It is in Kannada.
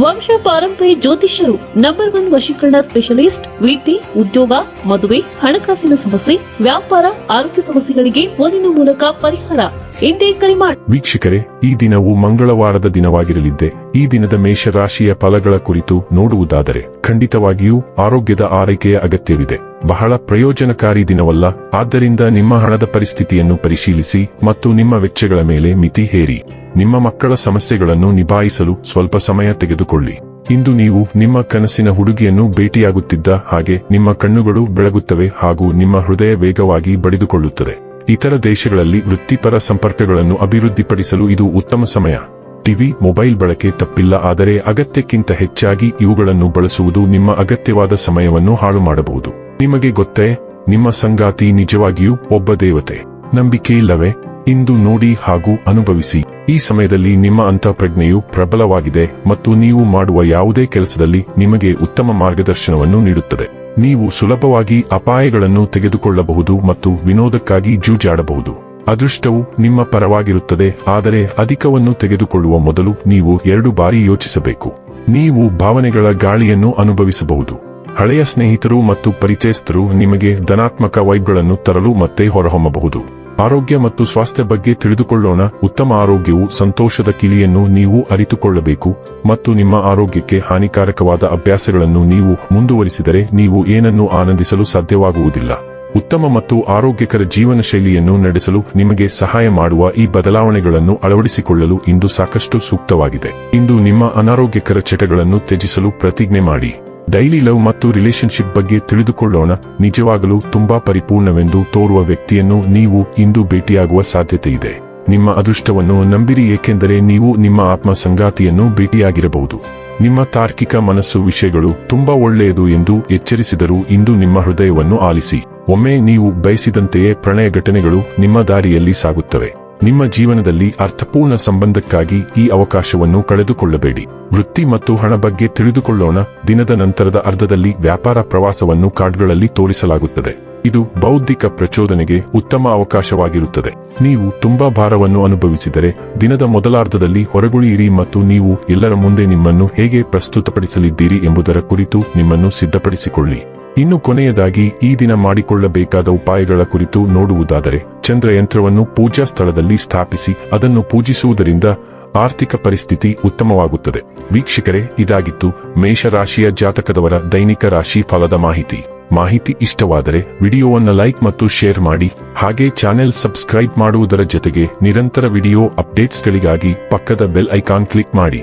ವಂಶ ಪಾರಂಪರ್ಯ ಜ್ಯೋತಿಷ್ಯರು ನಂಬರ್ ಒನ್ ವಶೀಕರಣ ಸ್ಪೆಷಲಿಸ್ಟ್ ವೃತ್ತಿ ಉದ್ಯೋಗ, ಮದುವೆ, ಹಣಕಾಸಿನ ಸಮಸ್ಯೆ, ವ್ಯಾಪಾರ, ಆರೋಗ್ಯ ಸಮಸ್ಯೆಗಳಿಗೆ ಫೋನಿನ ಮೂಲಕ ಪರಿಹಾರ. ಎಂದೇ ಕರೆ ಮಾಡಿ ವೀಕ್ಷಕರೇ, ಈ ದಿನವು ಮಂಗಳವಾರದ ದಿನವಾಗಿರಲಿದ್ದೆ. ಈ ದಿನದ ಮೇಷರಾಶಿಯ ಫಲಗಳ ಕುರಿತು ನೋಡುವುದಾದರೆ, ಖಂಡಿತವಾಗಿಯೂ ಆರೋಗ್ಯದ ಆರೈಕೆಯ ಅಗತ್ಯವಿದೆ. ಬಹಳ ಪ್ರಯೋಜನಕಾರಿ ದಿನವಲ್ಲ. ಆದ್ದರಿಂದ ನಿಮ್ಮ ಹಣದ ಪರಿಸ್ಥಿತಿಯನ್ನು ಪರಿಶೀಲಿಸಿ ಮತ್ತು ನಿಮ್ಮ ವೆಚ್ಚಗಳ ಮೇಲೆ ಮಿತಿ ಹೇರಿ. ನಿಮ್ಮ ಮಕ್ಕಳ ಸಮಸ್ಯೆಗಳನ್ನು ನಿಭಾಯಿಸಲು ಸ್ವಲ್ಪ ಸಮಯ ತೆಗೆದುಕೊಳ್ಳಿ. ಇಂದು ನೀವು ನಿಮ್ಮ ಕನಸಿನ ಹುಡುಗಿಯನ್ನು ಭೇಟಿಯಾಗುತ್ತಿದ್ದ ಹಾಗೆ ನಿಮ್ಮ ಕಣ್ಣುಗಳು ಬೆಳಗುತ್ತವೆ ಹಾಗೂ ನಿಮ್ಮ ಹೃದಯ ವೇಗವಾಗಿ ಬಡಿದುಕೊಳ್ಳುತ್ತದೆ. ಇತರ ದೇಶಗಳಲ್ಲಿ ವೃತ್ತಿಪರ ಸಂಪರ್ಕಗಳನ್ನು ಅಭಿವೃದ್ಧಿಪಡಿಸಲು ಇದು ಉತ್ತಮ ಸಮಯ. ಟಿವಿ, ಮೊಬೈಲ್ ಬಳಕೆ ತಪ್ಪಿಲ್ಲ ಆದರೆ ಅಗತ್ಯಕ್ಕಿಂತ ಹೆಚ್ಚಾಗಿ ಇವುಗಳನ್ನು ಬಳಸುವುದು ನಿಮ್ಮ ಅಗತ್ಯವಾದ ಸಮಯವನ್ನು ಹಾಳು ಮಾಡಬಹುದು. ನಿಮಗೆ ಗೊತ್ತೇ, ನಿಮ್ಮ ಸಂಗಾತಿ ನಿಜವಾಗಿಯೂ ಒಬ್ಬ ದೇವತೆ. ನಂಬಿಕೆ ಇಂದು ನೋಡಿ ಹಾಗೂ ಅನುಭವಿಸಿ. ಈ ಸಮಯದಲ್ಲಿ ನಿಮ್ಮ ಅಂತಃಪ್ರಜ್ಞೆಯು ಪ್ರಬಲವಾಗಿದೆ ಮತ್ತು ನೀವು ಮಾಡುವ ಯಾವುದೇ ಕೆಲಸದಲ್ಲಿ ನಿಮಗೆ ಉತ್ತಮ ಮಾರ್ಗದರ್ಶನವನ್ನು ನೀಡುತ್ತದೆ. ನೀವು ಸುಲಭವಾಗಿ ಅಪಾಯಗಳನ್ನು ತೆಗೆದುಕೊಳ್ಳಬಹುದು ಮತ್ತು ವಿನೋದಕ್ಕಾಗಿ ಜೂಜಾಡಬಹುದು. ಅದೃಷ್ಟವು ನಿಮ್ಮ ಪರವಾಗಿರುತ್ತದೆ, ಆದರೆ ಅಧಿಕವನ್ನು ತೆಗೆದುಕೊಳ್ಳುವ ಮೊದಲು ನೀವು ಎರಡು ಬಾರಿ ಯೋಚಿಸಬೇಕು. ನೀವು ಭಾವನೆಗಳ ಗಾಳಿಯನ್ನು ಅನುಭವಿಸಬಹುದು. ಹಳೆಯ ಸ್ನೇಹಿತರು ಮತ್ತು ಪರಿಚಯಸ್ಥರು ನಿಮಗೆ ಧನಾತ್ಮಕ ವೈಬ್ಗಳನ್ನು ತರಲು ಮತ್ತೆ ಹೊರಹೊಮ್ಮಬಹುದು. ಆರೋಗ್ಯ ಮತ್ತು ಸ್ವಾಸ್ಥ್ಯ ಬಗ್ಗೆ ತಿಳಿದುಕೊಳ್ಳೋಣ. ಉತ್ತಮ ಆರೋಗ್ಯವು ಸಂತೋಷದ ಕಿಲಿಯನ್ನು ನೀವು ಅರಿತುಕೊಳ್ಳಬೇಕು ಮತ್ತು ನಿಮ್ಮ ಆರೋಗ್ಯಕ್ಕೆ ಹಾನಿಕಾರಕವಾದ ಅಭ್ಯಾಸಗಳನ್ನು ನೀವು ಮುಂದುವರಿಸಿದರೆ ನೀವು ಏನನ್ನು ಆನಂದಿಸಲು ಸಾಧ್ಯವಾಗುವುದಿಲ್ಲ. ಉತ್ತಮ ಮತ್ತು ಆರೋಗ್ಯಕರ ಜೀವನ ಶೈಲಿಯನ್ನು ನಡೆಸಲು ನಿಮಗೆ ಸಹಾಯ ಮಾಡುವ ಈ ಬದಲಾವಣೆಗಳನ್ನು ಅಳವಡಿಸಿಕೊಳ್ಳಲು ಇಂದು ಸಾಕಷ್ಟು ಸೂಕ್ತವಾಗಿದೆ. ಇಂದು ನಿಮ್ಮ ಅನಾರೋಗ್ಯಕರ ಚಟಗಳನ್ನು ತ್ಯಜಿಸಲು ಪ್ರತಿಜ್ಞೆ ಮಾಡಿ. ಡೈಲಿ ಲವ್ ಮತ್ತು ರಿಲೇಶನ್ಶಿಪ್ ಬಗ್ಗೆ ತಿಳಿದುಕೊಳ್ಳೋಣ. ನಿಜವಾಗಲೂ ತುಂಬಾ ಪರಿಪೂರ್ಣವೆಂದು ತೋರುವ ವ್ಯಕ್ತಿಯನ್ನು ನೀವು ಇಂದು ಭೇಟಿಯಾಗುವ ಸಾಧ್ಯತೆ ಇದೆ. ನಿಮ್ಮ ಅದೃಷ್ಟವನ್ನು ನಂಬಿರಿ, ಏಕೆಂದರೆ ನೀವು ನಿಮ್ಮ ಆತ್ಮ ಸಂಗಾತಿಯನ್ನು ಭೇಟಿಯಾಗಿರಬಹುದು. ನಿಮ್ಮ ತಾರ್ಕಿಕ ಮನಸ್ಸು ವಿಷಯಗಳು ತುಂಬಾ ಒಳ್ಳೆಯದು ಎಂದು ಎಚ್ಚರಿಸಿದರೂ ಇಂದು ನಿಮ್ಮ ಹೃದಯವನ್ನು ಆಲಿಸಿ. ಒಮ್ಮೆ ನೀವು ಬಯಸಿದಂತೆಯೇ ಪ್ರಣಯ ಘಟನೆಗಳು ನಿಮ್ಮ ದಾರಿಯಲ್ಲಿ ಸಾಗುತ್ತವೆ. ನಿಮ್ಮ ಜೀವನದಲ್ಲಿ ಅರ್ಥಪೂರ್ಣ ಸಂಬಂಧಕ್ಕಾಗಿ ಈ ಅವಕಾಶವನ್ನು ಕಳೆದುಕೊಳ್ಳಬೇಡಿ. ವೃತ್ತಿ ಮತ್ತು ಹಣ ಬಗ್ಗೆ ತಿಳಿದುಕೊಳ್ಳೋಣ. ದಿನದ ನಂತರದ ಅರ್ಧದಲ್ಲಿ ವ್ಯಾಪಾರ ಪ್ರವಾಸವನ್ನು ಕಾರ್ಡ್ಗಳಲ್ಲಿ ತೋರಿಸಲಾಗುತ್ತದೆ. ಇದು ಬೌದ್ಧಿಕ ಪ್ರಚೋದನೆಗೆ ಉತ್ತಮ ಅವಕಾಶವಾಗಿರುತ್ತದೆ. ನೀವು ತುಂಬಾ ಭಾರವನ್ನು ಅನುಭವಿಸಿದರೆ ದಿನದ ಮೊದಲಾರ್ಧದಲ್ಲಿ ಹೊರಗುಳಿಯಿರಿ ಮತ್ತು ನೀವು ಎಲ್ಲರ ಮುಂದೆ ನಿಮ್ಮನ್ನು ಹೇಗೆ ಪ್ರಸ್ತುತಪಡಿಸಲಿದ್ದೀರಿ ಎಂಬುದರ ಕುರಿತು ನಿಮ್ಮನ್ನು ಸಿದ್ಧಪಡಿಸಿಕೊಳ್ಳಿ. ಇನ್ನು ಕೊನೆಯದಾಗಿ ಈ ದಿನ ಮಾಡಿಕೊಳ್ಳಬೇಕಾದ ಉಪಾಯಗಳ ಕುರಿತು ನೋಡುವುದಾದರೆ, ಚಂದ್ರಯಂತ್ರವನ್ನು ಪೂಜಾ ಸ್ಥಳದಲ್ಲಿ ಸ್ಥಾಪಿಸಿ ಅದನ್ನು ಪೂಜಿಸುವುದರಿಂದ ಆರ್ಥಿಕ ಪರಿಸ್ಥಿತಿ ಉತ್ತಮವಾಗುತ್ತದೆ. ವೀಕ್ಷಕರೇ, ಇದಾಗಿತ್ತು ಮೇಷರಾಶಿಯ ಜಾತಕದವರ ದೈನಿಕ ರಾಶಿ ಫಲದ ಮಾಹಿತಿ. ಮಾಹಿತಿ ಇಷ್ಟವಾದರೆ ವಿಡಿಯೋವನ್ನು ಲೈಕ್ ಮತ್ತು ಶೇರ್ ಮಾಡಿ, ಹಾಗೆ ಚಾನೆಲ್ ಸಬ್ಸ್ಕ್ರೈಬ್ ಮಾಡುವುದರ ಜೊತೆಗೆ ನಿರಂತರ ವಿಡಿಯೋ ಅಪ್ಡೇಟ್ಸ್ಗಳಿಗಾಗಿ ಪಕ್ಕದ ಬೆಲ್ ಐಕಾನ್ ಕ್ಲಿಕ್ ಮಾಡಿ.